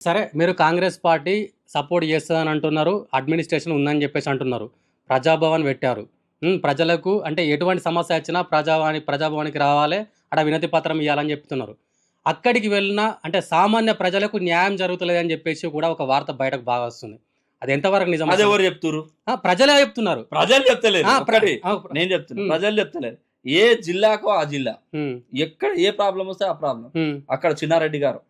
సరే మీరు Congress party support చేస్తుందని అంటున్నారు అడ్మినిస్ట్రేషన్ ఉందని చెప్పేసి అంటున్నారు. ప్రజాభవన్ పెట్టారు. ప్రజలకు అంటే ఎటువంటి సమస్య వచ్చినా ప్రజావాణి ప్రజాభవన్కి రావాలి అక్కడ వినతి పత్రం ఇవ్వాలని చెప్తున్నారు. అక్కడికి వెళ్ళినా అంటే సామాన్య ప్రజలకు న్యాయం జరుగుతలేదు అని చెప్పేసి కూడా ఒక వార్త బయటకు బాగా వస్తుంది. అది ఎంతవరకు నిజం అది? ఎవరు చెప్తురు ఆ, ప్రజలే చెప్తున్నారు. ప్రజలు ఆ, నేను చెప్తున్నా. ప్రజలు చెప్తలేరు. ఏ జిల్లాకో ఆ జిల్లా. ఎక్కడ ఏ ప్రాబ్లం వస్తే ఆ ప్రాబ్లం. అక్కడ చిన్నారెడ్డి గారు.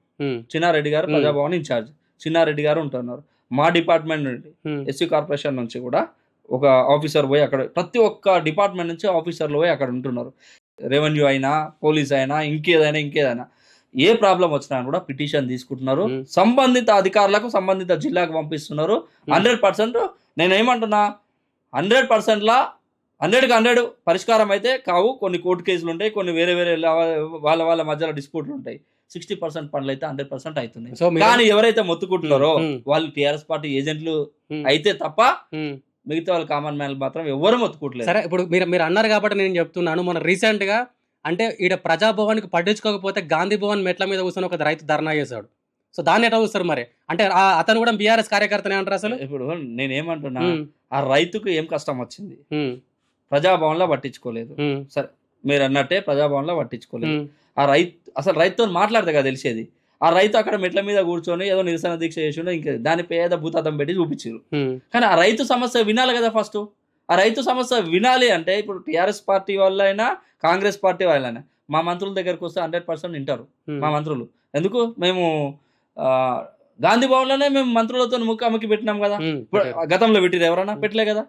చిన్నారెడ్డి గారు. ప్రజాభవన్ ఇన్ఛార్జ్. చిన్నారెడ్డి గారు ఉంటున్నారు. మా డిపార్ట్మెంట్ నుండి ఎస్సీ కార్పొరేషన్ నుంచి కూడా ఒక ఆఫీసర్ పోయి అక్కడ ప్రతి ఒక్క డిపార్ట్మెంట్ నుంచి ఆఫీసర్లు పోయి అక్కడ ఉంటున్నారు. రెవెన్యూ అయినా పోలీస్ అయినా ఇంకేదైనా ఇంకేదైనా. ఏ ప్రాబ్లం వచ్చినా కూడా పిటిషన్ తీసుకుంటున్నారు. సంబంధిత అధికారులకు సంబంధిత జిల్లాకు పంపిస్తున్నారు. హండ్రెడ్ పర్సెంట్ నేను ఏమంటున్నా హండ్రెడ్ పర్సెంట్లా హండ్రెడ్కి హండ్రెడ్ పరిష్కారం అయితే కావు. కొన్ని కోర్టు కేసులు ఉంటాయి కొన్ని వేరే వేరే వాళ్ళ వాళ్ళ మధ్యలో డిస్ప్యూట్లు ఉంటాయి సిక్స్టీ పర్సెంట్ పనులు అయితే హండ్రెడ్ పర్సెంట్ అవుతున్నాయి కానీ ఎవరైతే మొత్తుకుంటున్నారో వాళ్ళు టిఆర్ఎస్ పార్టీ ఏజెంట్లు అయితే తప్ప. మిగతా వాళ్ళు కామన్ మ్యాన్ మాత్రం ఎవరు మొత్తుకోవట్లేదు. సరే ఇప్పుడు మీరు మీరు అన్నారు కాబట్టి నేను చెప్తున్నాను మన రీసెంట్గా అంటే ఈడ ప్రజాభవన్కి పట్టించుకోకపోతే గాంధీ భవన్ మెట్ల మీద కూర్చొని ఒక రైతు ధర్నా చేశాడు. సో దాన్ని ఎట్లా చూస్తారు మరి? అంటే అతను కూడా బీఆర్ఎస్ కార్యకర్తనే అంటారు అసలు? ఇప్పుడు నేను ఏమంటున్నా ఉమ్, ఆ రైతుకు ఏం కష్టం వచ్చింది? ప్రజాభవన్లో పట్టించుకోలేదు. ఉమ్, మీరు అన్నట్టే ప్రజాభవన్లో పట్టించుకోలేదు. ఉమ్, ఆ రైతు అసలు రైతుతో మాట్లాడితే కదా తెలిసేది. ఆ రైతు అక్కడ మెట్ల మీద కూర్చొని ఏదో నిరసన దీక్ష చేసిండో ఇంకా దాని పేద భూతాతం పెట్టి చూపించారు కానీ ఆ రైతు సమస్య వినాలి కదా ఫస్ట్. ఆ రైతు సమస్య వినాలి అంటే ఇప్పుడు టీఆర్ఎస్ పార్టీ వాళ్ళైనా కాంగ్రెస్ పార్టీ వాళ్ళైనా మా మంత్రుల దగ్గరకు వస్తే హండ్రెడ్ పర్సెంట్ వింటారు. మా మంత్రులు. ఎందుకు? మేము గాంధీ భవన్లోనే మేము మంత్రులతో ముఖాముఖి పెట్టినాం కదా. గతంలో పెట్టిరు ఎవరన్నా? పెట్టలే కదా.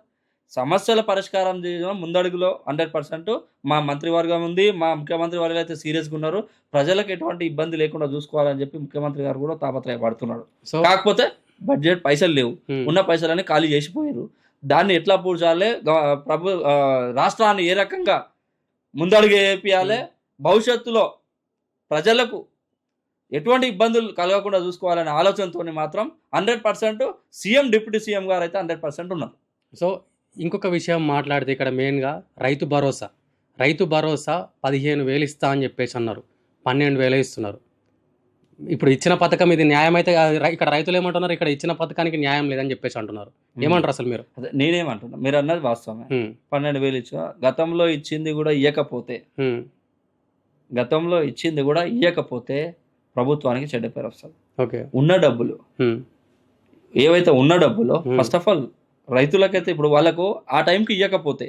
సమస్యల పరిష్కారం చేయడం ముందడుగులో హండ్రెడ్ పర్సెంట్. మా మంత్రివర్గం ఉంది మా ముఖ్యమంత్రి వర్గాలు అయితే సీరియస్గా ఉన్నారు. ప్రజలకు ఎటువంటి ఇబ్బంది లేకుండా చూసుకోవాలని చెప్పి ముఖ్యమంత్రి గారు కూడా తాపత్రయపడుతున్నాడు సో కాకపోతే బడ్జెట్ పైసలు లేవు. ఉన్న పైసలన్నీ ఖాళీ చేసిపోయారు. దాన్ని ఎట్లా పూడ్చాలి? ప్రభు రాష్ట్రాన్ని ఏ రకంగా ముందడుగు వేపియాలి భవిష్యత్తులో ప్రజలకు ఎటువంటి ఇబ్బందులు కలగకుండా చూసుకోవాలనే ఆలోచనతో మాత్రం hundred percent CM deputy CM గారు అయితే హండ్రెడ్ పర్సెంట్ ఉన్నారు. సో ఇంకొక విషయం మాట్లాడితే ఇక్కడ మెయిన్గా రైతు భరోసా. రైతు భరోసా పదిహేను వేలు ఇస్తా అని చెప్పేసి అన్నారు. పన్నెండు వేలే ఇస్తున్నారు. ఇప్పుడు ఇచ్చిన పథకం ఇది న్యాయం అయితే ఇక్కడ రైతులు ఏమంటున్నారు? ఇక్కడ ఇచ్చిన పథకానికి న్యాయం లేదని చెప్పేసి అంటున్నారు. ఏమంటారు అసలు మీరు? అదే నేనేమంటున్నా మీరు అన్నది వాస్తవమే. పన్నెండు వేలు ఇచ్చా గతంలో ఇచ్చింది కూడా ఇవ్వకపోతే గతంలో ఇచ్చింది కూడా ఇవ్వకపోతే ప్రభుత్వానికి చెడ్డ పేరు వస్తుంది. ఓకే. ఉన్న డబ్బులు. ఏవైతే ఉన్న డబ్బులో. ఫస్ట్ ఆఫ్ ఆల్ రైతులకైతే ఇప్పుడు వాళ్ళకు ఆ టైంకి ఇవ్వకపోతే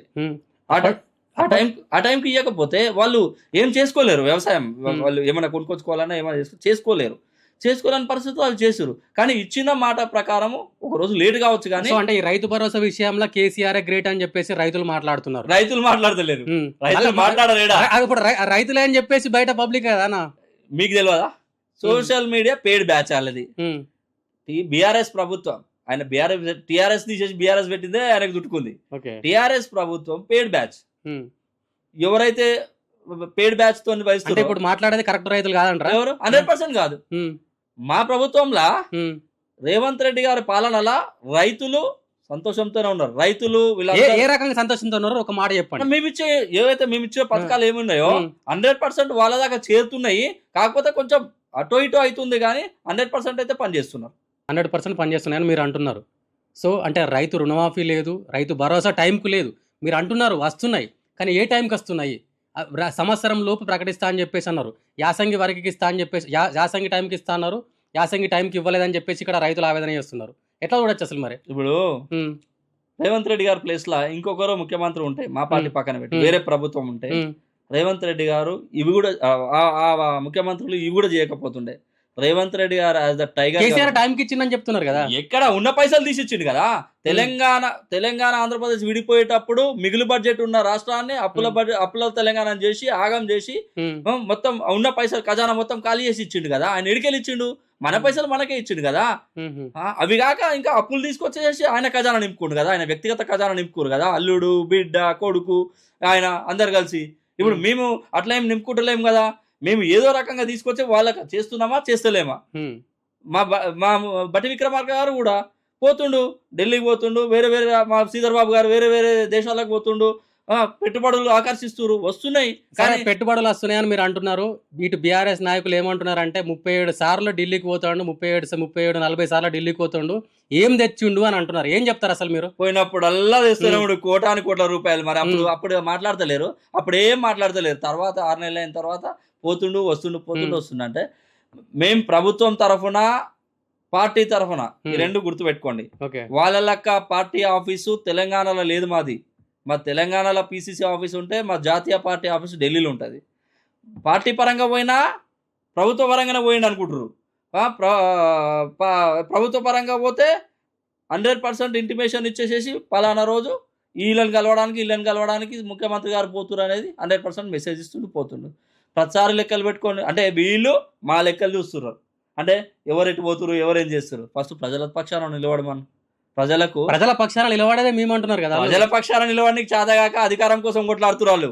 ఆ టైం ఆ టైం ఆ టైంకి ఇవ్వకపోతే వాళ్ళు ఏం చేసుకోలేరు వ్యవసాయం. వాళ్ళు ఏమైనా కొనుక్కొచ్చుకోవాలన్నా ఏమైనా చేసుకో చేసుకోలేరు. చేసుకోలేని పరిస్థితి వాళ్ళు చేసారు కానీ ఇచ్చిన మాట ప్రకారము ఒక రోజు లేట్ కావచ్చు కానీ అంటే ఈ రైతు భరోసా విషయంలో కేసీఆర్ గ్రేట్ అని చెప్పేసి రైతులు మాట్లాడుతున్నారు. రైతులు మాట్లాడతలేరు రైతులు మాట్లాడలేడా? అది ఇప్పుడు రైతులే అని చెప్పేసి బయట పబ్లిక్ కదా మీకు తెలియదా సోషల్ మీడియా పేడ్ బ్యాచ్ వాళ్ళది. ఉమ్, బీఆర్ఎస్ ప్రభుత్వం ఆయన బీఆర్ఎస్ టీఆర్ఎస్ తీసేసి బీఆర్ఎస్ పెట్టిందే ఆయనకు చుట్టుకుంది. టీఆర్ఎస్ ప్రభుత్వం పేడ్ బ్యాచ్ ఉమ్. ఎవరైతే పేడ్ బ్యాచ్తో ఇప్పుడు మాట్లాడేది కరెక్ట్ రైతులు కాదంటారా? ఎవరు? హండ్రెడ్ పర్సెంట్ కాదు. ఉమ్, మా ప్రభుత్వంలా ఉమ్. రేవంత్ రెడ్డి గారి పాలనలా రైతులు సంతోషంతోనే ఉన్నారు. రైతులు ఏ రకంగా సంతోషంతో ఉన్నారో ఒక మాట చెప్పండి. మేము ఇచ్చే ఏవైతే మేము ఇచ్చే పథకాలు ఏమున్నాయో హండ్రెడ్ పర్సెంట్ వాళ్ళ దాకా చేరుతున్నాయి. కాకపోతే కొంచెం అటో ఇటో అవుతుంది కానీ హండ్రెడ్ పర్సెంట్ అయితే పనిచేస్తున్నారు. హండ్రెడ్ పర్సెంట్ పనిచేస్తున్నాయని మీరు అంటున్నారు. సో అంటే రైతు రుణమాఫీ లేదు రైతు భరోసా టైంకు లేదు. మీరు అంటున్నారు వస్తున్నాయి కానీ ఏ టైంకి వస్తున్నాయి? సంవత్సరం లోపు ప్రకటిస్తా అని చెప్పేసి అన్నారు. యాసంగి వరకు ఇస్తా అని చెప్పేసి యాసంగి టైంకి ఇస్తా అన్నారు. యాసంగి టైంకి ఇవ్వలేదని చెప్పేసి ఇక్కడ రైతులు ఆవేదన చేస్తున్నారు. ఎట్లా చూడొచ్చు అసలు మరి? ఇప్పుడు రేవంత్ రెడ్డి గారి ప్లేస్ లా ఇంకొకరు ముఖ్యమంత్రి ఉంటాయి మా పార్టీ. పక్కన పెట్టి. వేరే ప్రభుత్వం ఉమ్, రేవంత్ రెడ్డి గారు ఇవి కూడా ముఖ్యమంత్రులు ఇవి కూడా చేయకపోతుండే. రేవంత్ రెడ్డి గారు యాజ్ ద టైగర్ కేసీఆర్ టైంకి ఇచ్చిందని చెప్తున్నారు కదా. ఎక్కడ ఉన్న పైసలు తీసిచ్చిండు కదా. తెలంగాణ తెలంగాణ ఆంధ్రప్రదేశ్ విడిపోయేటప్పుడు మిగులు బడ్జెట్ ఉన్న రాష్ట్రాన్ని అప్పుల. బడ్జెట్ అప్పుల తెలంగాణ చేసి ఆగం చేసి మొత్తం ఉన్న పైసలు ఖజానా మొత్తం ఖాళీ చేసి ఇచ్చిండు కదా. ఆయన ఎడికెళ్ళి ఇచ్చిండు? మన పైసలు మనకే ఇచ్చిండు కదా. అవి కాక ఇంకా అప్పులు తీసుకొచ్చేసి ఆయన ఖజానా నింపుకుండు కదా. ఆయన వ్యక్తిగత ఖజానా నింపుకోరు కదా. అల్లుడు బిడ్డ కొడుకు ఆయన అందరు కలిసి. ఇప్పుడు. మేము. అట్లా ఏం నింపుకుంటలేము కదా. మేము ఏదో రకంగా తీసుకొచ్చి వాళ్ళకి చేస్తున్నామా చేస్తలేమా? మా మా బట్టి విక్రమార్క గారు కూడా పోతుండు ఢిల్లీకి పోతుండు వేరే వేరే మా శ్రీధర్ బాబు గారు వేరే వేరే దేశాలకు పోతుండు ఆ, పెట్టుబడులు ఆకర్షిస్తున్నారు వస్తున్నాయి. కానీ పెట్టుబడులు వస్తున్నాయని మీరు అంటున్నారు. ఇటు బీఆర్ఎస్ నాయకులు ఏమంటున్నారంటే ముప్పై ఏడు సార్లు ఢిల్లీకి పోతాడు ముప్పై ఏడు ముప్పై ఏడు నలభై సార్లు ఢిల్లీకి పోతాడు. ఏం తెచ్చిండు అని అంటున్నారు. ఏం చెప్తారు అసలు మీరు? పోయినప్పుడు అల్లా తెస్తూనే ఉమ్. ఉండు కోటాని కోట్ల రూపాయలు. మరి అప్పుడు. అప్పుడు మాట్లాడతలేరు. అప్పుడు ఏం మాట్లాడతలేరు. తర్వాత ఆరు నెలలు అయిన తర్వాత పోతుండు వస్తుండు పోతుండు. వస్తుండు అంటే మేం ప్రభుత్వం తరఫున పార్టీ తరఫున ఈ. రెండు గుర్తుపెట్టుకోండి. వాళ్ళ లెక్క పార్టీ ఆఫీసు తెలంగాణలో లేదు మాది. మా తెలంగాణలో పీసీసీ ఆఫీస్ ఉంటే మా జాతీయ పార్టీ ఆఫీసు ఢిల్లీలో ఉంటుంది. పార్టీ పరంగా పోయినా ప్రభుత్వ పరంగానే పోయింది అనుకుంటారు ప్రభుత్వ పరంగా పోతే హండ్రెడ్ పర్సెంట్ ఇంటిమేషన్ ఇచ్చేసేసి పలానా రోజు వీళ్ళని కలవడానికి వీళ్ళని కలవడానికి ముఖ్యమంత్రి గారు పోతురు అనేది హండ్రెడ్ పర్సెంట్ మెసేజ్ ఇస్తుండు పోతుండు. ప్రతిసారి లెక్కలు పెట్టుకొని అంటే వీళ్ళు మా లెక్కలు చూస్తున్నారు అంటే ఎవరు ఎటు పోతురు ఎవరు ఏం చేస్తారు ఫస్ట్ ప్రజల పక్షాన నిలబడమని ప్రజలకు ప్రజల పక్షాన నిలబడేదే మేము అంటున్నారు కదా ప్రజల పక్షాన నిలబడడానికి చాదగాక అధికారం కోసం కొట్లాడుతున్నారు వాళ్ళు.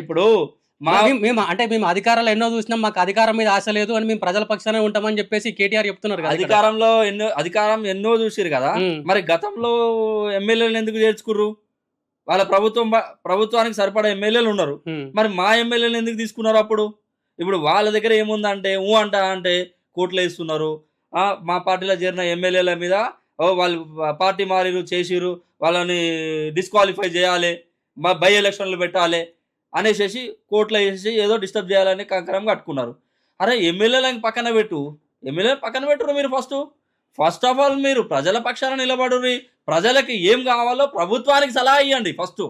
ఇప్పుడు మా మేము- అంటే మేము అధికారాలు ఎన్నో చూసినాం మాకు అధికారం మీద ఆశ లేదు అని మేము ప్రజల పక్షానే ఉంటామని చెప్పేసి కేటీఆర్ చెప్తున్నారు కదా. అధికారంలో ఎన్నో అధికారం ఎన్నో చూసిరు కదా. మరి గతంలో ఎమ్మెల్యేలను ఎందుకు చేర్చుకుర్రు? వాళ్ళ ప్రభుత్వం ప్రభుత్వానికి సరిపడా ఎమ్మెల్యేలు ఉన్నారు. మరి మా ఎమ్మెల్యేలు ఎందుకు తీసుకున్నారు అప్పుడు? ఇప్పుడు వాళ్ళ దగ్గర ఏముందంటే ఊ అంట అంటే కోట్లు వేస్తున్నారు. మా పార్టీలో చేరిన ఎమ్మెల్యేల మీద ఓ వాళ్ళు పార్టీ మారిరు చేసిరు వాళ్ళని డిస్క్వాలిఫై చేయాలి మా బై ఎలక్షన్లు పెట్టాలి అనేసి కోట్లు వేసేసి ఏదో డిస్టర్బ్ చేయాలని కంకరం కట్టుకున్నారు. అరే ఎమ్మెల్యేలను పక్కన పెట్టు. ఎమ్మెల్యేలను పక్కన పెట్టురు మీరు ఫస్ట్. ఫస్ట్ ఆఫ్ ఆల్ మీరు ప్రజల పక్షాన నిలబడుర్రి. ప్రజలకి ఏం కావాలో ప్రభుత్వానికి సలహా ఇవ్వండి ఫస్ట్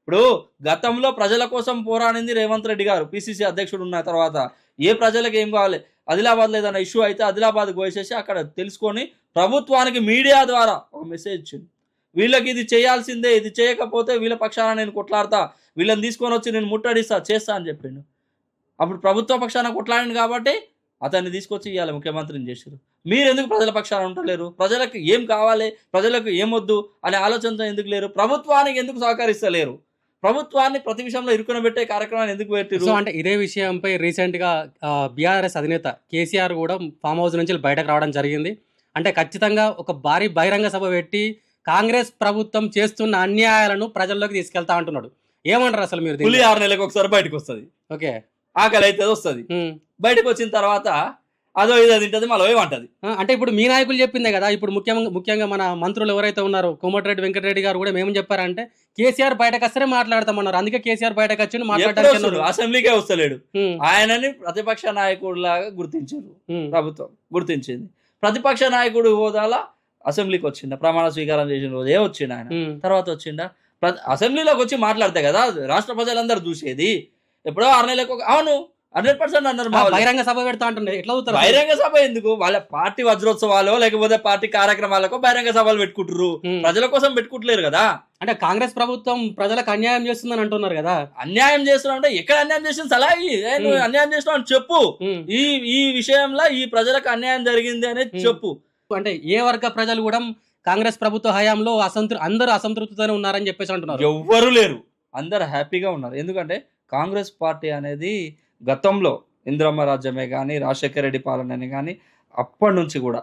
ఇప్పుడు గతంలో ప్రజల కోసం పోరాడింది రేవంత్ రెడ్డి గారు పిసిసి అధ్యక్షుడు ఉన్న తర్వాత. ఏ ప్రజలకు ఏం కావాలి? ఆదిలాబాద్లో ఏదైనా ఇష్యూ అయితే ఆదిలాబాద్కి పోసేసి అక్కడ తెలుసుకొని ప్రభుత్వానికి మీడియా ద్వారా ఒక మెసేజ్ ఇచ్చింది. వీళ్ళకి ఇది చేయాల్సిందే ఇది చేయకపోతే వీళ్ళ పక్షాన నేను కొట్లాడతా వీళ్ళని తీసుకొని వచ్చి నేను ముట్టడిస్తా చేస్తా అని చెప్పిండు. అప్పుడు ప్రభుత్వ పక్షాన కొట్లాడింది కాబట్టి అతన్ని తీసుకొచ్చి ఇవాళ ముఖ్యమంత్రిని చేశారు. మీరు ఎందుకు ప్రజల పక్షాన ఉండలేరు? ప్రజలకు ఏం కావాలి? ప్రజలకు ఏమొద్దు అనే ఆలోచనతో ఎందుకు లేరు? ప్రభుత్వానికి ఎందుకు సహకరిస్తలేరు? ప్రభుత్వాన్ని ప్రతి విషయంలో ఇరుకున పెట్టే కార్యక్రమాన్ని ఎందుకు పెట్టిరు అంటే ఇదే విషయంపై రీసెంట్గా బీఆర్ఎస్ అధినేత కేసీఆర్ కూడా ఫామ్ హౌస్ నుంచి బయటకు రావడం జరిగింది. అంటే ఖచ్చితంగా ఒక భారీ బహిరంగ సభ పెట్టి కాంగ్రెస్ ప్రభుత్వం చేస్తున్న అన్యాయాలను ప్రజల్లోకి తీసుకెళ్తా అంటున్నాడు. ఏమంటారు అసలు మీరు? ఆరు నెలలకు ఒకసారి బయటకు వస్తుంది. ఓకే. ఆకలి అయితే వస్తుంది. బయటకు వచ్చిన తర్వాత అదో ఇదో తింటది మళ్ళీ ఏమంటది అంటే ఇప్పుడు మీ నాయకులు చెప్పిందే కదా ఇప్పుడు ముఖ్యంగా ముఖ్యంగా మన మంత్రులు ఎవరైతే ఉన్నారో కోమటిరెడ్డి వెంకటరెడ్డి గారు కూడా ఏమని చెప్పారంటే కేసీఆర్ బయటకు వస్తేనే మాట్లాడతామన్నారు. అందుకే కేసీఆర్ బయటకు వచ్చి అన్నాడు. అసెంబ్లీకే వస్తలేడు. ఆయనని ప్రతిపక్ష నాయకుడిలాగా గుర్తించారు ప్రభుత్వం గుర్తించింది. ప్రతిపక్ష నాయకుడు హోదాల అసెంబ్లీకి వచ్చిండ ప్రమాణ స్వీకారం చేసిన రోజే వచ్చిండు ఆయన. తర్వాత వచ్చిండ? అసెంబ్లీలోకి వచ్చి మాట్లాడితే కదా రాష్ట్ర ప్రజలందరూ చూసేది. ఎప్పుడో ఆరు నెలలకు అవును హండ్రెడ్ పర్సెంట్ అన్నారు. బహిరంగ సభ పెడతా అంటున్నారు ఎట్లా అవుతారు? బహిరంగ సభ ఎందుకు వాళ్ళ పార్టీ వజ్రోత్సవాలు లేకపోతే పార్టీ కార్యక్రమాలకు బహిరంగ సభలు పెట్టుకుంటారు. ప్రజల కోసం పెట్టుకుంటలేరు కదా అంటే కాంగ్రెస్ ప్రభుత్వం ప్రజలకు అన్యాయం చేస్తుందని అంటున్నారు కదా అన్యాయం చేస్తున్నావు అంటే ఎక్కడ అన్యాయం చేసిన సలహా నువ్వు. అన్యాయం చేస్తున్నావు అని చెప్పు. ఈ ఈ విషయంలో ఈ ప్రజలకు అన్యాయం జరిగింది అనేది ఉమ్. చెప్పు అంటే ఏ వర్గ ప్రజలు కూడా కాంగ్రెస్ ప్రభుత్వ హయాంలో అసంతృ అందరూ అసంతృప్తితోనే ఉన్నారని చెప్పేసి అంటున్నారు ఎవ్వరు లేరు అందరు హ్యాపీగా ఉన్నారు ఎందుకంటే కాంగ్రెస్ పార్టీ అనేది గతంలో ఇంద్రమ్మ రాజ్యమే కానీ రాజశేఖర రెడ్డి పాలనని కానీ అప్పటి నుంచి కూడా.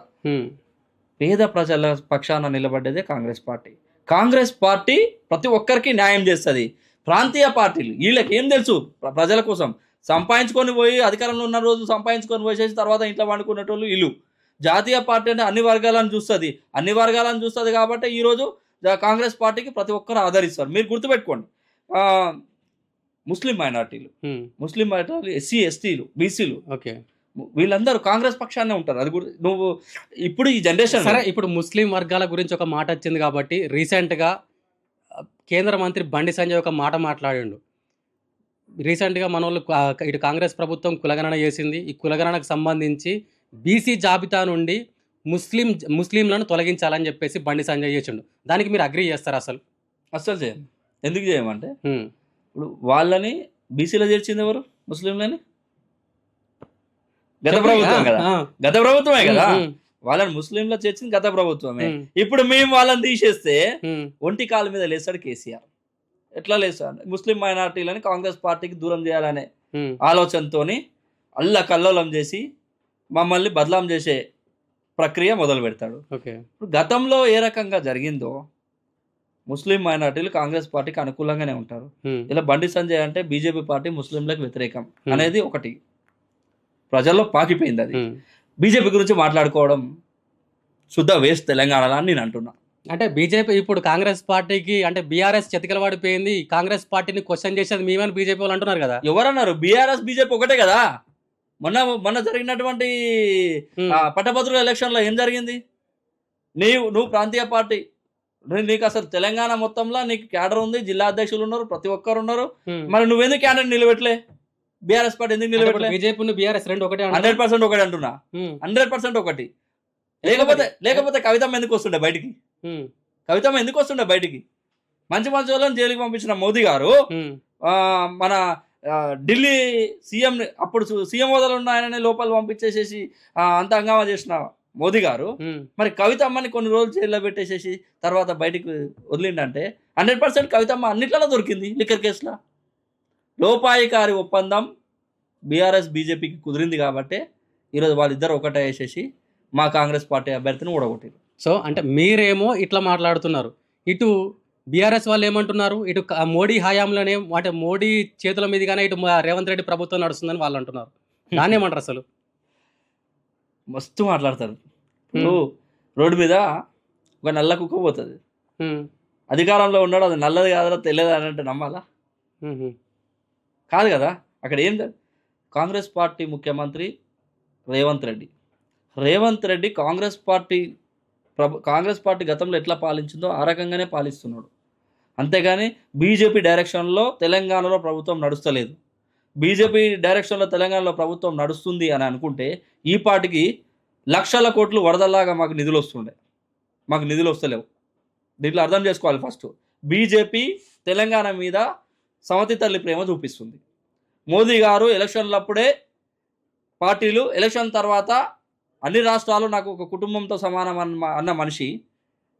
పేద ప్రజల పక్షాన నిలబడ్డదే కాంగ్రెస్ పార్టీ. కాంగ్రెస్ పార్టీ ప్రతి ఒక్కరికి న్యాయం చేస్తుంది. ప్రాంతీయ పార్టీలు వీళ్ళకి ఏం తెలుసు? ప్ర- ప్రజల కోసం. సంపాదించుకొని పోయి అధికారంలో ఉన్న రోజు సంపాదించుకొని పోసేసి తర్వాత ఇంట్లో వండుకునేటోళ్ళు వీళ్ళు. జాతీయ పార్టీ అంటే అన్ని వర్గాలను చూస్తుంది. అన్ని వర్గాలను చూస్తుంది కాబట్టి ఈరోజు కాంగ్రెస్ పార్టీకి ప్రతి ఒక్కరు ఆదరిస్తారు. మీరు గుర్తుపెట్టుకోండి. ముస్లిం మైనార్టీలు. ఉమ్. ముస్లిం మైనార్టీలు ఎస్సీ ఎస్టీలు బీసీలు. ఓకే. వీళ్ళందరూ కాంగ్రెస్ పక్షాన్నే ఉంటారు. అది నువ్వు ఇప్పుడు ఈ జనరేషన్ సరే ఇప్పుడు ముస్లిం వర్గాల గురించి ఒక మాట వచ్చింది కాబట్టి రీసెంట్గా ఆ, కేంద్ర మంత్రి బండి సంజయ్ ఒక మాట మాట్లాడిండు. రీసెంట్గా మన వాళ్ళు ఇటు కాంగ్రెస్ ప్రభుత్వం కులగణన చేసింది. ఈ కులగణనకు సంబంధించి బీసీ జాబితా నుండి ముస్లిం ముస్లింలను తొలగించాలని చెప్పేసి బండి సంజయ్ చేసిండు. దానికి మీరు అగ్రి చేస్తారు అసలు? అస్సలు చేయం ఎందుకు చేయమంటే ఉమ్. ఇప్పుడు వాళ్ళని బీసీలో చేర్చింది ఎవరు? ముస్లింలని? గత. ప్రభుత్వం కదా. గత ప్రభుత్వమే కదా. వాళ్ళని ముస్లింలో చేర్చింది గత ప్రభుత్వమే. ఇప్పుడు మేము వాళ్ళని తీసేస్తే ఒంటి కాళ్ళ మీద లేస్తాడు కేసీఆర్. ఎట్లా లేస్తాడు? ముస్లిం మైనార్టీలని కాంగ్రెస్ పార్టీకి దూరం చేయాలనే ఉమ్, ఆలోచనతోని అల్ల కల్లోలం చేసి మమ్మల్ని బదలాం చేసే ప్రక్రియ మొదలు పెడతాడు ఓకే. ఇప్పుడు గతంలో ఏ రకంగా జరిగిందో ముస్లిం మైనార్టీలు కాంగ్రెస్ పార్టీకి అనుకూలంగానే ఉంటారు. ఇలా బండి సంజయ్ అంటే బీజేపీ పార్టీ ముస్లింలకు వ్యతిరేకం. అనేది ఒకటి. ప్రజల్లో పాకిపోయింది అది. బీజేపీ గురించి మాట్లాడుకోవడం శుద్ధ వేస్ట్ తెలంగాణలో అని నేను అంటున్నా. అంటే బీజేపీ ఇప్పుడు కాంగ్రెస్ పార్టీకి అంటే బీఆర్ఎస్ చెతికల పడిపోయింది కాంగ్రెస్ పార్టీని క్వశ్చన్ చేసేది మేమని బీజేపీ వాళ్ళు అంటున్నారు కదా. ఎవరన్నారు? బీఆర్ఎస్ బీజేపీ ఒకటే కదా. మొన్న మొన్న జరిగినటువంటి పట్టభద్రుల ఎలక్షన్లో ఏం జరిగింది? నీవు నువ్వు ప్రాంతీయ పార్టీ నీకు అసలు తెలంగాణ మొత్తంలో నీకు క్యాడర్ ఉంది జిల్లా అధ్యక్షులు ఉన్నారు ప్రతి ఒక్కరు ఉన్నారు. మరి నువ్వెందుకు క్యాండిడేట్ నిలబెట్టలే? బీఆర్ఎస్ పార్టీ ఎందుకు నిలబెట్టలే? బీజేపీ బీఆర్ఎస్ రెండు ఒకటే? హండ్రెడ్ పర్సెంట్ ఒకటి అంటున్నా. హండ్రెడ్ పర్సెంట్ ఒకటి. లేకపోతే లేకపోతే కవితమ్మ ఎందుకు వస్తుండే బయటికి? కవితమ్మ ఎందుకు వస్తుండే బయటికి? మంచి మంచి వాళ్ళని జైలుకి పంపించిన మోదీ గారు మన ఢిల్లీ సీఎం అప్పుడు సీఎం హోదాలో ఉన్న ఆయనని లోపల పంపించేసేసి అంత హంగామా చేసిన మోదీ గారు. మరి కవితమ్మని కొన్ని రోజులు జైల్లో పెట్టేసేసి తర్వాత బయటికి వదిలిండంటే హండ్రెడ్ పర్సెంట్ కవితమ్మ అన్నిట్లలో దొరికింది లిక్కర్ కేసులో. లోపాయికారి ఒప్పందం బీఆర్ఎస్ బీజేపీకి కుదిరింది కాబట్టి ఈరోజు వాళ్ళిద్దరు ఒకటే వేసేసి మా కాంగ్రెస్ పార్టీ అభ్యర్థిని ఊడగొట్టారు. సో అంటే మీరేమో ఇట్లా మాట్లాడుతున్నారు. ఇటు బీఆర్ఎస్ వాళ్ళు ఏమంటున్నారు? ఇటు మోడీ హయాంలోనే అంటే మోడీ చేతుల మీదుగానే ఇటు రేవంత్ రెడ్డి ప్రభుత్వం నడుస్తుందని వాళ్ళు అంటున్నారు. దాన్ని ఏమంటారు అసలు? మస్తు మాట్లాడతారు. ఇప్పుడు రోడ్డు మీద ఒక నల్ల కుక్క పోతుంది. అధికారంలో ఉన్నాడు అది నల్లది కాదా తెలియదు అని అంటే నమ్మాలా? కాదు కదా అక్కడ ఏం కాంగ్రెస్ పార్టీ ముఖ్యమంత్రి రేవంత్ రెడ్డి. రేవంత్ రెడ్డి కాంగ్రెస్ పార్టీ ప్రభు కాంగ్రెస్ పార్టీ గతంలో ఎట్లా పాలించిందో ఆ రకంగానే పాలిస్తున్నాడు. అంతేగాని బీజేపీ డైరెక్షన్లో తెలంగాణలో ప్రభుత్వం నడుస్తలేదు. బీజేపీ డైరెక్షన్లో తెలంగాణలో ప్రభుత్వం నడుస్తుంది అని అనుకుంటే ఈ పాటికి లక్షల కోట్లు వరదల్లాగా మాకు నిధులు వస్తుండే. మాకు నిధులు వస్తలేవు. దీంట్లో అర్థం చేసుకోవాలి ఫస్ట్. బీజేపీ తెలంగాణ మీద సమతి తల్లి ప్రేమ చూపిస్తుంది. మోదీ గారు ఎలక్షన్లప్పుడే పార్టీలు ఎలక్షన్ తర్వాత అన్ని రాష్ట్రాలు నాకు ఒక కుటుంబంతో సమానం అన్న అన్న మనిషి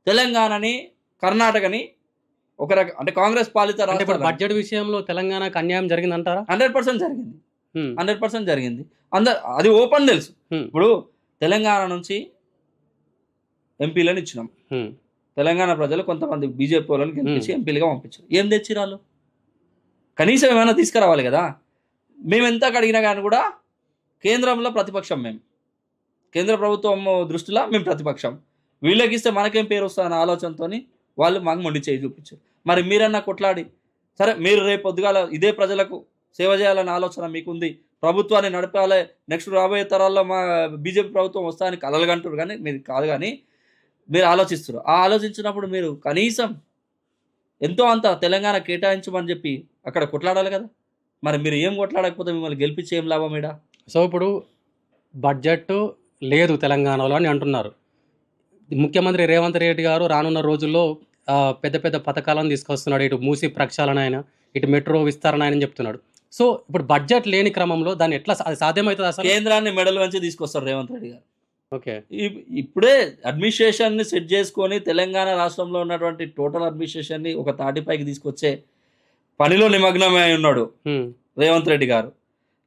తెలంగాణని కర్ణాటకని ఒక రక అంటే కాంగ్రెస్ పాలిత రాష్ట్రాలు బడ్జెట్ విషయంలో తెలంగాణకు అన్యాయం జరిగిందంటారా? హండ్రెడ్ పర్సెంట్ జరిగింది. హండ్రెడ్ పర్సెంట్ జరిగింది. అందరు అది ఓపెన్ తెలుసు. ఇప్పుడు తెలంగాణ నుంచి ఎంపీలను ఇచ్చినాం. తెలంగాణ ప్రజలు కొంతమంది బీజేపీ వాళ్ళని గెలిపించి ఎంపీలుగా పంపించారు. ఏం తెచ్చిరాలు కనీసం ఏమైనా తీసుకురావాలి కదా? మేము ఎంత అడిగినా కానీ కూడా కేంద్రంలో ప్రతిపక్షం మేము. కేంద్ర ప్రభుత్వం దృష్టిలో మేము ప్రతిపక్షం. వీళ్ళకి ఇస్తే మనకేం పేరు వస్తుందన్న ఆలోచనతో వాళ్ళు మాకు మొండి చేయి చూపించారు. మరి మీరన్నా కొట్లాడి. సరే మీరు రేపు పొద్దుగాల ఇదే ప్రజలకు సేవ చేయాలనే ఆలోచన మీకుంది. ప్రభుత్వాన్ని నడపాలి నెక్స్ట్ రాబోయే తరాల్లో మా బీజేపీ ప్రభుత్వం వస్తాయని కలలుగంటారు కానీ మీరు కాదు కానీ మీరు ఆలోచిస్తారు ఆ ఆలోచించినప్పుడు మీరు కనీసం ఎంతో అంత తెలంగాణ కేటాయించమని చెప్పి అక్కడ కొట్లాడాలి కదా. మరి మీరు ఏం కొట్లాడకపోతే మిమ్మల్ని గెలిపించి ఏం లాభం ఇడా సో ఇప్పుడు బడ్జెట్ లేదు తెలంగాణలో అని అంటున్నారు. ముఖ్యమంత్రి రేవంత్ రెడ్డి గారు రానున్న రోజుల్లో పెద్ద పెద్ద పథకాలను తీసుకొస్తున్నాడు. ఇటు మూసి ప్రక్షాళన అయినా ఇటు మెట్రో విస్తరణ అని చెప్తున్నాడు. సో ఇప్పుడు బడ్జెట్ లేని క్రమంలో దాన్ని ఎట్లా అది సాధ్యమవుతుంది అసలు? కేంద్రాన్ని మెడల్ వంచి తీసుకొస్తారు రేవంత్ రెడ్డి గారు. ఓకే. ఇప్- ఇప్పుడే అడ్మినిస్ట్రేషన్ని సెట్ చేసుకొని తెలంగాణ రాష్ట్రంలో ఉన్నటువంటి టోటల్ అడ్మినిస్ట్రేషన్ని ఒక తాటిపైకి తీసుకొచ్చే పనిలో నిమగ్నమై ఉన్నాడు రేవంత్ రెడ్డి గారు.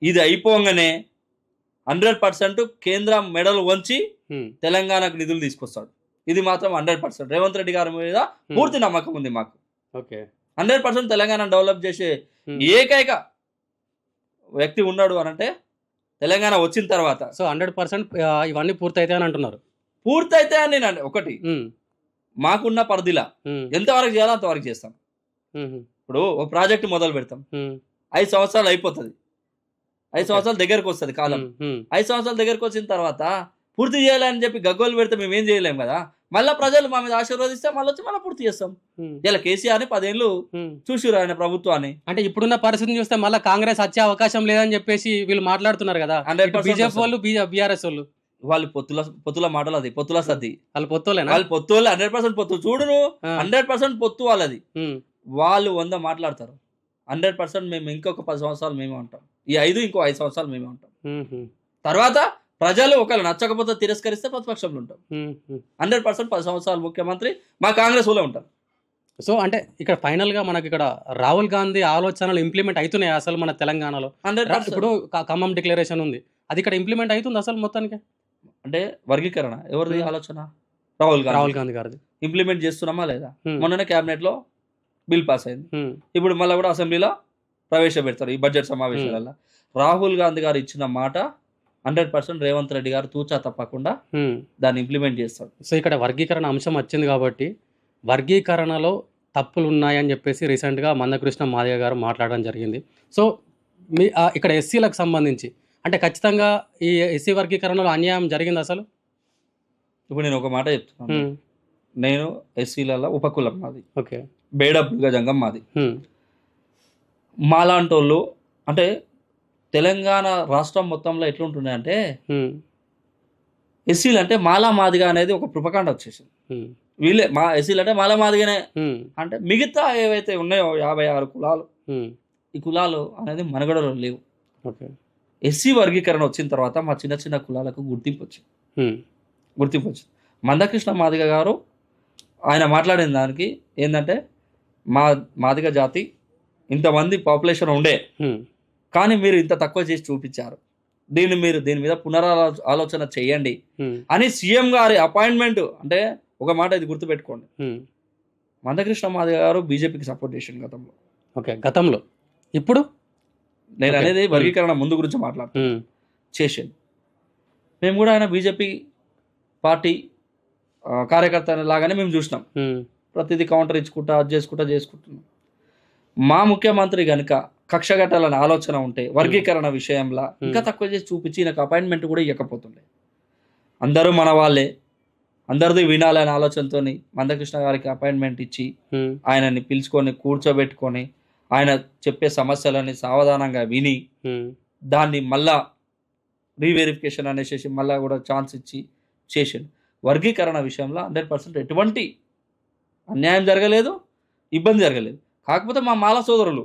ఇది అయిపోగానే హండ్రెడ్ పర్సెంట్ కేంద్రం మెడల్ వంచి తెలంగాణకు నిధులు తీసుకొస్తాడు. ఇది మాత్రం హండ్రెడ్ పర్సెంట్ రేవంత్ రెడ్డి గారి మీద ఉమ్, పూర్తి నమ్మకం ఉంది మాకు. Okay. Hundred percent Telangana develop చేసే ఉమ్. ఏకైక వ్యక్తి ఉన్నాడు అని అంటే తెలంగాణ వచ్చిన తర్వాత. సో హండ్రెడ్ పర్సెంట్ ఇవన్నీ పూర్తయితాయి అని అంటున్నారు. పూర్తయితే అని నేను ఒకటి ఉమ్, మాకున్న పరిధిలా ఎంతవరకు చేయాలో అంతవరకు చేస్తాం. ఇప్పుడు ఒక ప్రాజెక్ట్ మొదలు పెడతాం. ఐదు సంవత్సరాలు అయిపోతుంది. ఐదు. సంవత్సరాల దగ్గరకు వస్తుంది కాలం. ఐదు సంవత్సరాల దగ్గరకు వచ్చిన తర్వాత పూర్తి చేయాలని చెప్పి గగ్గోలు పెడితే మేము ఏం చేయలేం కదా? మళ్ళీ ప్రజలు మా మీద ఆశీర్వదిస్తే మళ్ళీ వచ్చి మళ్ళీ పూర్తి చేస్తాం. ఇలా కేసీఆర్ని పదేళ్ళు. చూసిరు ఆయన ప్రభుత్వాన్ని. అంటే ఇప్పుడున్న పరిస్థితిని చూస్తే మళ్ళీ కాంగ్రెస్ వచ్చే అవకాశం లేదని చెప్పేసి వీళ్ళు మాట్లాడుతున్నారు కదా. బీజేపీ వాళ్ళు బీఆర్ఎస్ వాళ్ళు. వాళ్ళు పొత్తుల పొత్తుల మాటలు అది పొత్తుల సర్ది. వాళ్ళు పొత్తులేనా వాళ్ళు పొత్తు హండ్రెడ్ పర్సెంట్ పొత్తు. చూడు హండ్రెడ్ పర్సెంట్ పొత్తు వాళ్ళది. వాళ్ళు వంద మాట్లాడతారు. హండ్రెడ్ పర్సెంట్ మేము ఇంకొక పది సంవత్సరాలు మేమే ఉంటాం. ఈ ఐదు ఇంకో ఐదు సంవత్సరాలు మేమే ఉంటాం. తర్వాత ప్రజలు ఒకవేళ నచ్చకపోతే తిరస్కరిస్తే ప్రతిపక్షంలో ఉంటాం. హండ్రెడ్ పర్సెంట్ పది సంవత్సరాలు ముఖ్యమంత్రి మా కాంగ్రెస్ వాళ్ళే ఉంటారు. సో అంటే ఇక్కడ ఫైనల్గా మనకి ఇక్కడ రాహుల్ గాంధీ ఆలోచనలు ఇంప్లిమెంట్ అవుతున్నాయి అసలు మన తెలంగాణలో? ఇప్పుడు ఖమ్మం డిక్లరేషన్ ఉంది. అది ఇక్కడ ఇంప్లిమెంట్ అవుతుంది అసలు మొత్తానికి? అంటే వర్గీకరణ. ఎవరిది. ఆలోచన? రాహుల్ రాహుల్ గాంధీ గారిది. ఇంప్లిమెంట్ చేస్తున్నామా లేదా. మొన్ననే క్యాబినెట్లో బిల్ పాస్ అయింది. ఇప్పుడు మళ్ళీ కూడా అసెంబ్లీలో ప్రవేశపెడతారు ఈ బడ్జెట్ సమావేశాలలో రాహుల్ గాంధీ గారు ఇచ్చిన మాట హండ్రెడ్ పర్సెంట్ రేవంత్ రెడ్డి గారు తూచా తప్పకుండా. దాన్ని ఇంప్లిమెంట్ చేస్తాడు. సో ఇక్కడ వర్గీకరణ అంశం వచ్చింది కాబట్టి వర్గీకరణలో తప్పులు ఉన్నాయని చెప్పేసి రీసెంట్గా మందకృష్ణ మాదిగ గారు మాట్లాడడం జరిగింది. సో మీ ఇక్కడ ఎస్సీలకు సంబంధించి అంటే ఖచ్చితంగా ఈ ఎస్సీ వర్గీకరణలో అన్యాయం జరిగింది అసలు? ఇప్పుడు నేను ఒక మాట చెప్తున్నాను. నేను ఎస్సీలలో ఉపకులం మాది. ఓకే. బేడబ్బుగా జంగం మాది. మాలాంటి వాళ్ళు అంటే తెలంగాణ రాష్ట్రం మొత్తంలో ఎట్లుంటున్నాయి అంటే. ఎస్సీలు అంటే మాలా మాదిగా అనేది ఒక కృపకాండ వచ్చేసింది. వీళ్ళే మా ఎస్సీలు అంటే మాలా మాదిగానే. అంటే మిగతా ఏవైతే ఉన్నాయో యాభై ఆరు కులాలు. ఈ కులాలు అనేది మనగడలో లేవు ఎస్సీ వర్గీకరణ వచ్చిన తర్వాత మా చిన్న చిన్న కులాలకు గుర్తింపు వచ్చింది. గుర్తింపు వచ్చింది మందకృష్ణ మాదిగ గారు ఆయన మాట్లాడిన దానికి ఏంటంటే మా మాదిగ జాతి ఇంతమంది పాపులేషన్ ఉండే. కానీ మీరు ఇంత తక్కువ చేసి చూపించారు. దీన్ని మీరు దీని మీద పునరాలో ఆలోచన చేయండి. అని సీఎం గారి అపాయింట్మెంట్ అంటే ఒక మాట ఇది గుర్తుపెట్టుకోండి. మందకృష్ణ మాదిగ గారు బీజేపీకి సపోర్ట్ చేసిండు గతంలో. ఓకే గతంలో. ఇప్పుడు? నేను. అనేది వర్గీకరణ ముందు గురించి మాట్లాడుతాను. చేసిండు. మేము కూడా ఆయన బీజేపీ పార్టీ కార్యకర్త లాగానే మేము చూసినాం. ప్రతిదీ కౌంటర్ ఇచ్చుకుంటా అది చేసుకుంటా చేసుకుంటున్నాం. మా ముఖ్యమంత్రి కనుక కక్షగట్టాలని ఆలోచన ఉంటే వర్గీకరణ విషయంలో ఇంకా తక్కువ చేసి చూపించి నాకు అపాయింట్మెంట్ కూడా ఇవ్వకపోతుండే అందరూ మన వాళ్ళే అందరిది వినాలనే ఆలోచనతో మందకృష్ణ గారికి అపాయింట్మెంట్ ఇచ్చి హ్మ్. ఆయనని పిలుచుకొని కూర్చోబెట్టుకొని ఆయన చెప్పే సమస్యలని సావధానంగా విని. దాన్ని మళ్ళా రీవెరిఫికేషన్ అనేసి మళ్ళా కూడా ఛాన్స్ ఇచ్చి చేసిండు వర్గీకరణ విషయంలో హండ్రెడ్ పర్సెంట్ ఎటువంటి అన్యాయం జరగలేదు ఇబ్బంది జరగలేదు కాకపోతే మా మాల సోదరులు.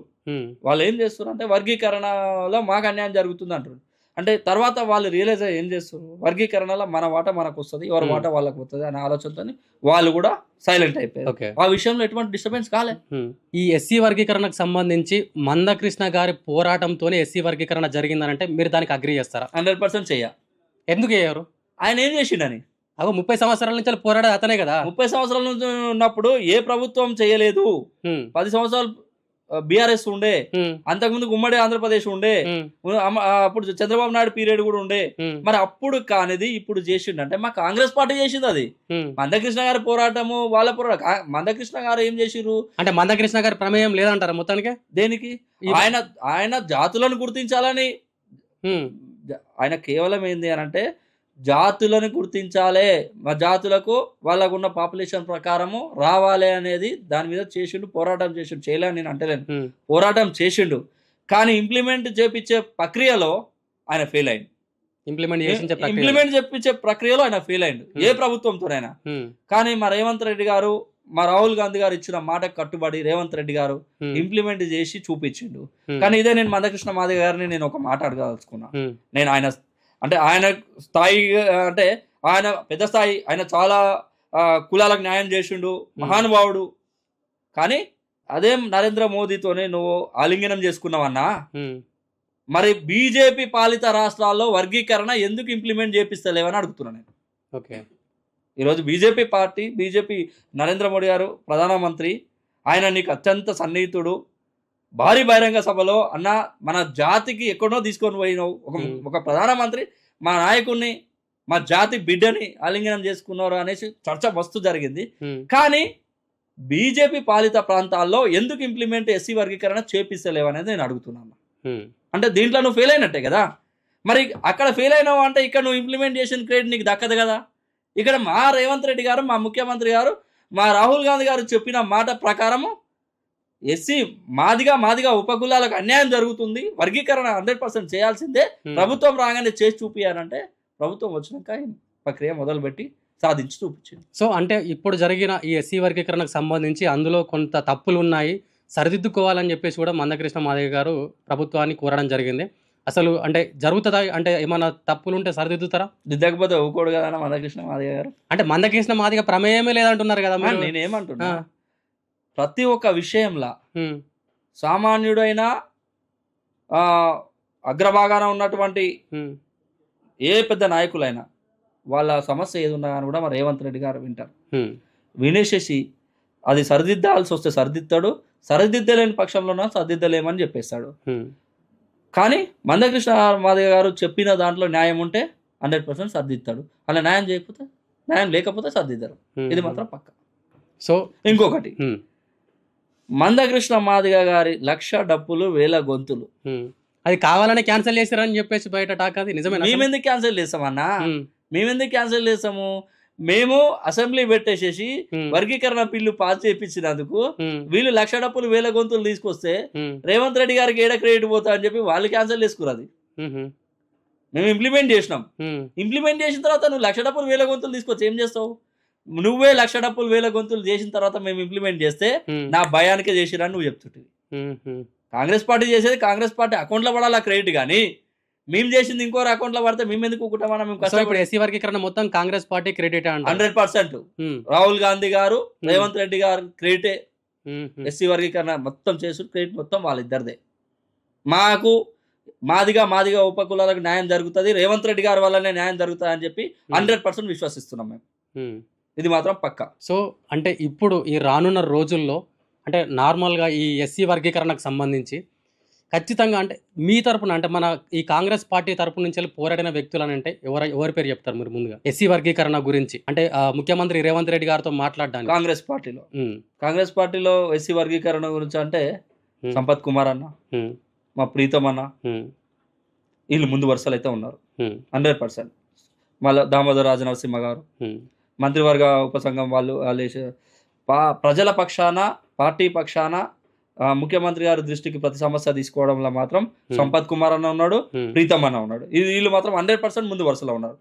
వాళ్ళు ఏం చేస్తారు అంటే వర్గీకరణలో మాకు అన్యాయం జరుగుతుంది అంటారు అంటే తర్వాత వాళ్ళు రియలైజ్ అయ్యి ఏం చేస్తారు వర్గీకరణలో మన వాట మనకు వస్తుంది ఎవరి. వాట వాళ్ళకు వస్తుంది అనే ఆలోచనతో వాళ్ళు కూడా సైలెంట్ అయిపోయారు. ఓకే. ఆ విషయంలో ఎటువంటి డిస్టర్బెన్స్ కాలే. ఈ ఎస్సీ వర్గీకరణకు సంబంధించి మందకృష్ణ గారి పోరాటంతోనే ఎస్సీ వర్గీకరణ జరిగిందనంటే మీరు దానికి అగ్రి చేస్తారా? హండ్రెడ్ పర్సెంట్ చెయ్య. ఎందుకు చేయరు ఆయన ఏం చేసిండని? అగో ముప్పై సంవత్సరాల నుంచి పోరాడే అతనే కదా. ముప్పై సంవత్సరాల నుంచి ఉన్నప్పుడు ఏ ప్రభుత్వం చేయలేదు. పది సంవత్సరాలు బీఆర్ఎస్ ఉండే. అంతకుముందు ఉమ్మడి ఆంధ్రప్రదేశ్ ఉండే. అప్పుడు చంద్రబాబు నాయుడు పీరియడ్ కూడా ఉండే. మరి అప్పుడు కానిది ఇప్పుడు చేసిండు. అంటే మా కాంగ్రెస్ పార్టీ చేసింది అది. మందకృష్ణ గారి పోరాటము వాళ్ళ పోరాటం. మందకృష్ణ గారు ఏం చేసిర్రు? అంటే మందకృష్ణ గారి ప్రమేయం లేదంటారా మొత్తానికి? దేనికి? ఆయన ఆయన జాతులను గుర్తించాలని. ఆయన కేవలం ఏంది అని అంటే జాతులను గుర్తించాలే. మా జాతులకు వాళ్ళకున్న పాపులేషన్ ప్రకారము రావాలి అనేది దాని మీద చేసిండు పోరాటం చేసిండు. చేయలేని నేను అంటలేను. పోరాటం చేసిండు. కానీ ఇంప్లిమెంట్ చేపించే ప్రక్రియలో ఆయన ఫెయిల్ అయింది ఇంప్లిమెంట్ ఇంప్లిమెంట్ చేపించే ప్రక్రియలో ఆయన ఫెయిల్ అయిండు. ఏ ప్రభుత్వంతోనైనా. కానీ మా రేవంత్ రెడ్డి గారు మా రాహుల్ గాంధీ గారు ఇచ్చిన మాటకు కట్టుబడి రేవంత్ రెడ్డి గారు. ఇంప్లిమెంట్ చేసి చూపించిండు. కానీ ఇదే నేను మందకృష్ణ మాదిగ గారిని నేను ఒక మాట అడగదలుచుకున్నా. నేను ఆయన అంటే ఆయన స్థాయి అంటే ఆయన పెద్ద స్థాయి ఆయన చాలా కులాలకు న్యాయం చేసిండు మహానుభావుడు. కానీ అదే నరేంద్ర మోదీతోనే నువ్వు ఆలింగనం చేసుకున్నావన్నా. మరి బీజేపీ పాలిత రాష్ట్రాల్లో వర్గీకరణ ఎందుకు ఇంప్లిమెంట్ చేపిస్తలేవని అడుగుతున్నాను నేను. ఓకే. ఈరోజు BJP party BJP Narendra Modi గారు ప్రధానమంత్రి ఆయన నీకు అత్యంత సన్నిహితుడు భారీ బహిరంగ సభలో అన్న మన జాతికి ఎక్కడో తీసుకొని పోయినావు ఒక. ఒక ప్రధానమంత్రి మా నాయకుడిని మా జాతి బిడ్డని ఆలింగనం చేసుకున్నారు అనేసి చర్చ మస్తు జరిగింది. కానీ బీజేపీ పాలిత ప్రాంతాల్లో ఎందుకు ఇంప్లిమెంట్ ఎస్సీ వర్గీకరణ చేపిస్తలేవు అనేది నేను అడుగుతున్నాను. అంటే దీంట్లో నువ్వు ఫెయిల్ అయినట్టే కదా మరి అక్కడ ఫెయిల్ అయినావు అంటే ఇక్కడ నువ్వు ఇంప్లిమెంట్ చేసిన క్రెడిట్ నీకు దక్కదు కదా ఇక్కడ మా రేవంత్ రెడ్డి గారు మా ముఖ్యమంత్రి గారు మా రాహుల్ గాంధీ గారు చెప్పిన మాట ప్రకారము ఎస్సీ మాదిగా మాదిగా ఉపకులాలకు అన్యాయం జరుగుతుంది వర్గీకరణ హండ్రెడ్ పర్సెంట్ చేయాల్సిందే. ప్రభుత్వం రాగానే చేసి చూపియాలంటే ప్రభుత్వం వచ్చినాక ప్రక్రియ మొదలుపెట్టి సాధించి చూపించింది. సో అంటే ఇప్పుడు జరిగిన ఈ ఎస్సీ వర్గీకరణకు సంబంధించి అందులో కొంత తప్పులు ఉన్నాయి సరిదిద్దుకోవాలని చెప్పేసి కూడా మందకృష్ణ మాదయ్య గారు ప్రభుత్వాన్ని కోరడం జరిగింది. అసలు అంటే జరుగుతుందా? అంటే ఏమైనా తప్పులు ఉంటే సరిదిద్దుతారా? దిద్దకపోతే ఊకోడు కదా మందకృష్ణ మాదయ్య గారు. అంటే మందకృష్ణ మాదిగ ప్రమేయమే లేదంటున్నారు కదా నేనేమంటున్నా. ప్రతి ఒక్క విషయంలో. సామాన్యుడైన అగ్రభాగాన ఉన్నటువంటి. ఏ పెద్ద నాయకులైనా వాళ్ళ సమస్య ఏది ఉన్నా కానీ కూడా మా రేవంత్ రెడ్డి గారు వింటారు. వినేసేసి అది సరిదిద్దాల్సి వస్తే సరిదిద్దాడు సరిదిద్దలేని పక్షంలోన సరిదిద్దలేమని చెప్పేస్తాడు. కానీ మందకృష్ణ మాదయ్య గారు చెప్పిన దాంట్లో న్యాయం ఉంటే హండ్రెడ్ పర్సెంట్ సర్దిద్దాడు అలా న్యాయం చేయకపోతే న్యాయం లేకపోతే సర్దిద్దారు. ఇది మాత్రం పక్క సో ఇంకొకటి. మందకృష్ణ మాదిగ గారి లక్ష డప్పులు వేల గొంతులు. అది కావాలని క్యాన్సిల్ చేశారని చెప్పేసి బయట టాక్ అది అసలు? మేమెందుకు క్యాన్సిల్ చేస్తామన్నా. మేమెందుకు క్యాన్సిల్ చేస్తాము మేము అసెంబ్లీ పెట్టేసేసి. వర్గీకరణ బిల్లు పాస్ చేయించినందుకు. వీళ్ళు లక్ష డప్పులు వేల గొంతులు తీసుకొస్తే. రేవంత్ రెడ్డి గారికి ఏడ క్రెడిట్ పోతా అని చెప్పి వాళ్ళు క్యాన్సిల్ చేసుకురు అది. మేము ఇంప్లిమెంట్ చేసినాం. ఇంప్లిమెంట్ చేసిన తర్వాత నువ్వు లక్ష డప్పులు వేల గొంతులు తీసుకొచ్చి ఏం చేస్తావు నువ్వే లక్ష డప్పులు వేల గొంతులు చేసిన తర్వాత మేము ఇంప్లిమెంట్ చేస్తే. నా భయానికే చేసిరని నువ్వు చెప్తుంటివి. కాంగ్రెస్ పార్టీ చేసేది కాంగ్రెస్ పార్టీ. అకౌంట్లో పడాలి క్రెడిట్ కానీ మేము చేసింది ఇంకోరు అకౌంట్లో పడితే మేము ఎందుకు ఊకుంటామన్నా మేము ఇప్పుడు ఎస్సీ వర్గీకరణ మొత్తం Congress party credit hundred percent. Rahul Gandhi గారు రేవంత్ రెడ్డి గారు క్రెడిటే ఎస్సీ వర్గీకరణ మొత్తం చేసు క్రెడిట్ మొత్తం వాళ్ళిద్దరిదే. మాకు మాదిగా మాదిగా ఉపకులాలకు న్యాయం జరుగుతుంది రేవంత్ రెడ్డి గారి వల్లనే న్యాయం జరుగుతుంది అని చెప్పి హండ్రెడ్ పర్సెంట్ విశ్వసిస్తున్నాం మేము. ఇది మాత్రం పక్క. సో అంటే ఇప్పుడు ఈ రానున్న రోజుల్లో అంటే నార్మల్గా ఈ ఎస్సీ వర్గీకరణకు సంబంధించి ఖచ్చితంగా అంటే మీ తరపున అంటే మన ఈ కాంగ్రెస్ పార్టీ తరపు నుంచి వెళ్ళి పోరాడిన వ్యక్తులు అని అంటే ఎవరు ఎవరి పేరు చెప్తారు మీరు ముందుగా? ఎస్సీ వర్గీకరణ గురించి. అంటే ముఖ్యమంత్రి రేవంత్ రెడ్డి గారితో మాట్లాడడానికి. కాంగ్రెస్ పార్టీలో. కాంగ్రెస్ పార్టీలో ఎస్సీ వర్గీకరణ గురించి అంటే సంపత్ కుమార్ అన్న మా ప్రీతం అన్న వీళ్ళు ముందు వరుసలు అయితే ఉన్నారు. Hundred percent. మళ్ళీ దామోదర్ రాజనరసింహ గారు. మంత్రివర్గ ఉపసంఘం వాళ్ళు వాళ్ళు పా- ప్రజల పక్షాన పార్టీ పక్షాన ముఖ్యమంత్రి గారి దృష్టికి ప్రతి సమస్య తీసుకోవడంలో మాత్రం. సంపత్ కుమార్ అన్న ఉన్నాడు. ప్రీతం అన్న ఉన్నాడు వీళ్ళు మాత్రం హండ్రెడ్ పర్సెంట్ ముందు వరుసలో ఉన్నారు